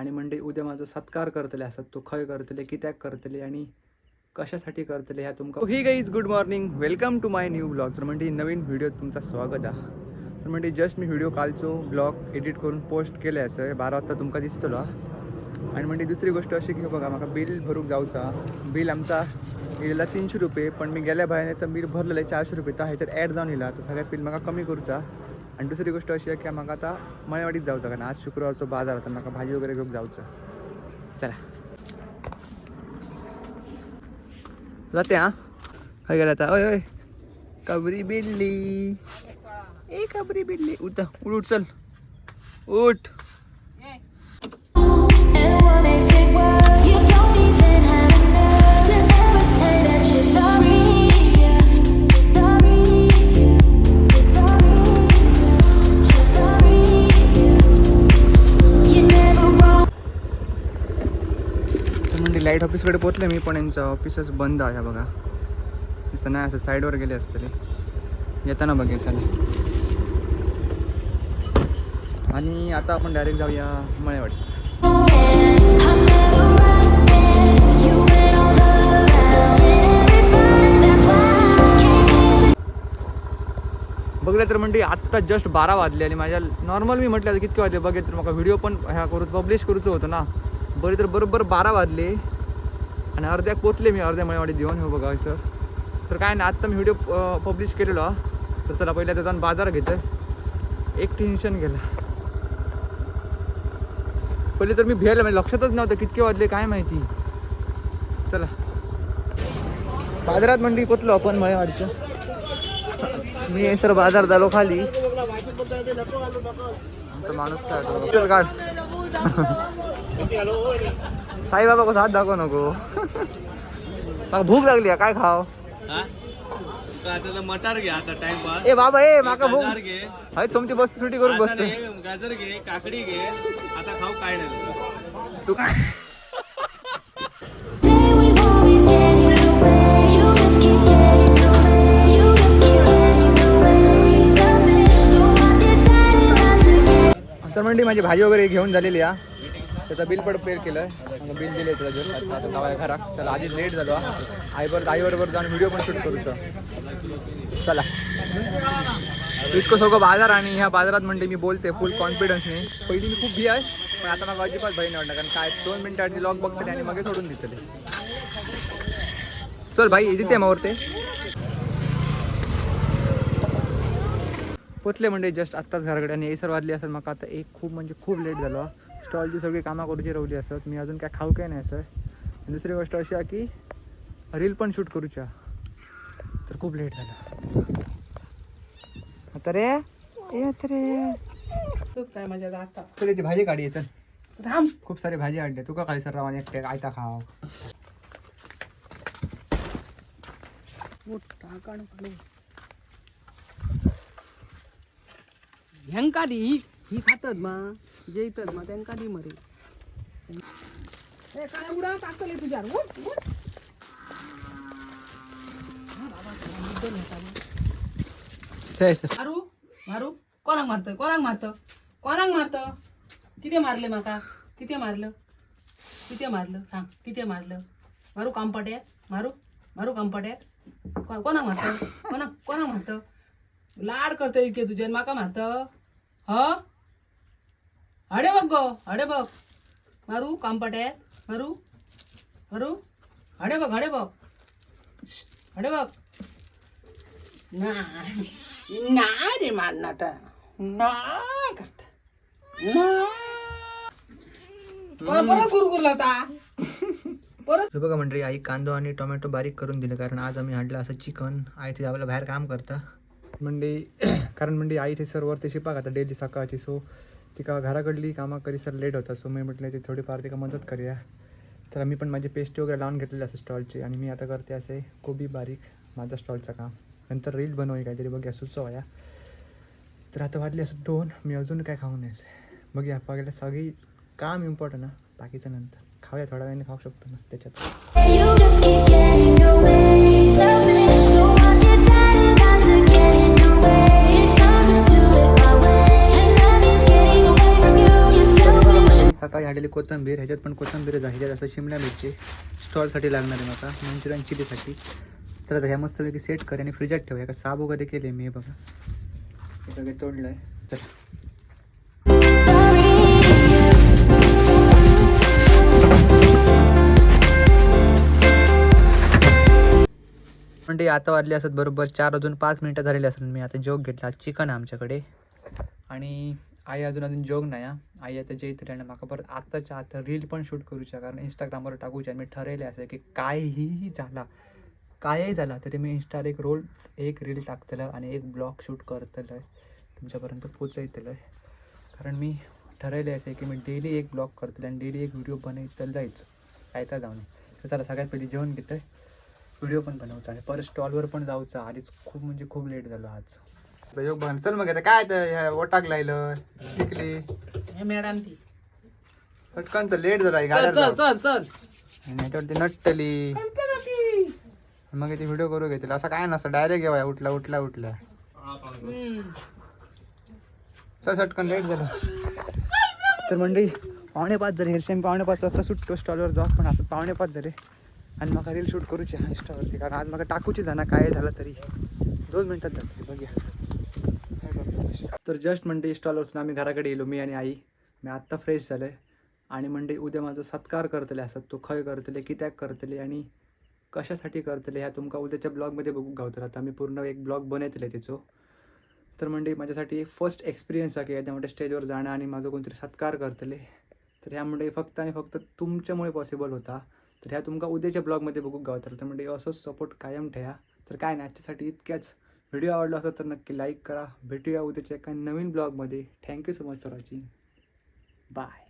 आणि म्हणजे उद्या माझा सत्कार करतले असत तू खंय करतले कित्याक करतले आणि कशासाठी करतले ह्या तुमका ही guys good morning welcome to my new blog तर म्हणजे नवीन व्हिडिओत तुमचा स्वागत आहे. तर म्हणजे जस्ट मी व्हिडिओ कालचो ब्लॉग एडिट करून पोस्ट केले असं. बारा वाजता तुमका दिसतलो आणि म्हणजे दुसरी गोष्ट अशी की बघा म्हाका बिल भरूक जाऊचा. बिल आमचा येयला तीनशे रुपये पण मी गेल्या भायने तर बिल भरलेलं चारशे रुपये तर ह्याच्यात ॲड जाऊन येला तर सगळ्यात बिल म्हाका कमी करूचा. आणि दुसरी गोष्ट अशी आहे की म्हाका आता मळेवाडीत जाऊचा कारण आज शुक्रवारचो बाजार आता म्हाका भाजी वगैरे घेऊन जाऊचं. चला. जाते हा? काय गेला आता? ओय ओय. कबरी बिल्ली. ए कबरी बिल्ली. उठ उठ उठ चल. उठ. ऑफिसकडे पोचले मी पण यांचं ऑफिसच बंद आहे बघा. दिसतं नाही असं साईडवर गेले असतले येताना बघ येताना आणि आता आपण डायरेक्ट जाऊया मळेवाडी. I'm बघलं तर म्हणजे आत्ता जस्ट बारा वाजले आणि माझ्या नॉर्मल मी म्हटलं कितके वाजले बघे तर मला व्हिडिओ पण ह्या करू पब्लिश करूचं होतं ना. बरे तर बरोबर बारा वाजले. आणि अर्ध्याक पोचले मी अर्ध्या मळेवाडीत देऊन हो बघा सर तर काय नाही आत्ता मी व्हिडिओ पब्लिश केलेलो हा. तर चला पहिल्या त्याचा जाऊन बाजार घ्यायचं एक टेन्शन गेला पहिले तर मी भियायला म्हणजे लक्षातच नव्हतं कितके वाजले काय माहिती. चला. बाजारात मंडी पोचलो आपण मळेवाडीचं मी सर बाजार झालो खाली. आमचा माणूस काय काढ. साईबाबा कसं हात दाखव नको. मला भूक लागली काय खाव? हा? मटार घे आता टाइमपास. ए बाबा ए माका भूक घे. हाय सोमची बस सुटी करून बसतो गाजर घे काकडी घे. आता खाऊ काय नाही. तू. तर म्हणजे माझी भाजी वगैरे घेऊन झालेली आहे त्याचं बिल पण पेड केलं आहे बिल दिले तुला जस्ट आता जाऊया घरात. चला आधी लेट झालो आईवर आईबरोबर जाऊन व्हिडिओ पण शूट करूचं चला. इतकं सगळं बाजार आणि ह्या बाजारात म्हणजे मी बोलते फुल कॉन्फिडन्सने पहिली मी खूप भी आहे पण आता मला अजिबात भय नाही वाटणार कारण काय दोन मिनिटं आधी लॉक बघते आणि मागे सोडून देतले चल भाई तिथे मावर ते. पोचले म्हणजे जस्ट आत्ताच घराकडे आणि एसर वाजली असेल मग आता एक खूप म्हणजे खूप लेट झालो स्टॉलची सगळी कामं करूची राहिली असत. मी अजून काय खाऊ काय नाही सर दुसरी गोष्ट अशी आहे की रील पण शूट करूच्या. तर खूप लेट झालं. आता रे? काय मजा आता. तुला ती भाजी काढी चल. थांब. खूप सारी भाजी आणले. तुका काय सर रावाने एकटे आयता खाव. टाकाण ह्यांका दी. ही ही खातत मा. जे येतत मा त्यांका दी मरे. ए काय उडा टाकतले तुझ्यावर उठ, उठ. मारू मारू कोणाक मारत कोणाक मारत कोणाक मारत किती मारले माका? किती मारलं? किती मारलं? सांग किती मारलं? मारू कांपट्यात मारू? मारू कांपट्यात को- कोणाक मारत कोणाक कोणाक मारत लाड करते इतके तुझे माका मारत ह? हडे बघ गो हडे बघ. मारू कांपट्यात मारू मारू. हडे बघ हडे बघ. हडे बघ. नाही नाही रे मारणार नाही करता. परत गुरगुरला आता परत. हे बघा म्हणजे आई कांदो आणि टोमॅटो बारीक करून दिले कारण आज आम्ही आणलं असं चिकन. आई ते आपल्याला बाहेर काम करता. म्हणजे कारण म्हणजे आई ते सर वरती शिपाक आता डेली सकाळची सो तिका घराकडली कामं करी सर लेट होता सो मी म्हटलं ते थोडीफार तिका मदत करूया. तर मी पण माझी पेस्टी वगैरे लावून घेतलेली असं स्टॉलची. आणि मी आता करते असे कोबी बारीक माझा स्टॉलचं काम. नंतर रील बनवूया काहीतरी. बघूया सुचवाया तर आता वाटली असं दोन. मी अजून काय खाऊ नये बघूया बघायला सगळी काम इम्पॉर्टंट ना. बाकीचं नंतर. खाऊया थोड्या वेळाने खाऊ शकतो ना त्याच्यात. कोथंबीर ह्याच्यात पण कोथंबीरच आहे ह्याच्यात असं शिमला मिरची स्टॉलसाठी लागणार आहे मला मंचुरियन चिलीसाठी. तर आता ह्या मस्तपैकी सेट कर आणि फ्रीजात ठेवूया का साब वगैरे केले मी हे बघा. हे सगळे तोडलं आहे चला. म्हणजे आता वाजले असत बरोबर चार अजून पाच मिनटं झालेली असत मी आता जोग घेतला चिकन आहे आमच्याकडे. आणि आई अजून अजून जोग नाही आई आता जे इथे आणि म्हाका परत आत्ताच्या आता रील पण शूट करूच्या कारण इंस्टाग्रामवर टाकूच्या मी ठरवले असं की काहीही झाला कायही झाला तरी मी इंस्टार एक रोल एक रील टाकतलं आणि एक ब्लॉग शूट करतलं तुमच्यापर्यंत पोचयतलं कारण मी ठरवले असे की मी डेली एक ब्लॉग करतले आणि डेली एक व्हिडिओ बनवतलंच काय तर जाऊन. तर चला सगळ्यात पहिले जेवण घेतोय व्हिडिओ पण बनवचा आणि परत स्टॉलवर पण जाऊचा. आधीच खूप म्हणजे खूप लेट झालो आज. योग बन चल मग आता काय तर ह्या ओटाक लायलं शिकली. हे मॅडम ती पटकनच लेट झाला चल गाड्या चल चल चल. ह्याच्यावरती नटली. मग ते व्हिडिओ करू घेतील. असं काय नसतं डायरेक्ट येवा उठला उठला उठला. हम्म. सर सटकन लेट झालं. तर मंडळी पावणे पाच झाले. हेरसेम पावणे पाच वाजता सुटतो स्टॉलवर जाऊ पण आता पावणे पाच झाले. आणि म्हाका रील शूट करूची हा इंस्टावरती कारण आज म्हाका टाकूची जाणार काय झालं तरी. दोन मिनटात जाते बघूया. तर जस्ट मंडे स्टॉलवरसून आम्ही घराकडे येलो मी आणि आई. मी आत्ता फ्रेश झाले आणि मंडे उद्या माझा सत्कार करतले असत तो खंय करतले कित्याक करतले आणि कशासाठी करतले ह्या तुमका उद्याच्या ब्लॉगमध्ये बघू गावतला आता आम्ही पूर्ण एक ब्लॉग बनयतले त्याचो. तर म्हणजे माझ्यासाठी फर्स्ट एक्सपिरियन्स आहे की मोठ्या स्टेजवर जाणं आणि माझं कोणतरी सत्कार करतले. तर ह्यामुळे फक्त आणि फक्त तुमच्यामुळे पॉसिबल होता. तर ह्या तुमका उद्याच्या ब्लॉगमध्ये बघू गावतलं तर म्हणजे असंच सपोर्ट कायम ठेवा. तर काय नाही याच्यासाठी इतक्याच. व्हिडिओ आवडला असेल तर नक्की लाईक करा. भेटूया उद्याच्या एका नवीन ब्लॉगमध्ये. Thank you so much for watching bye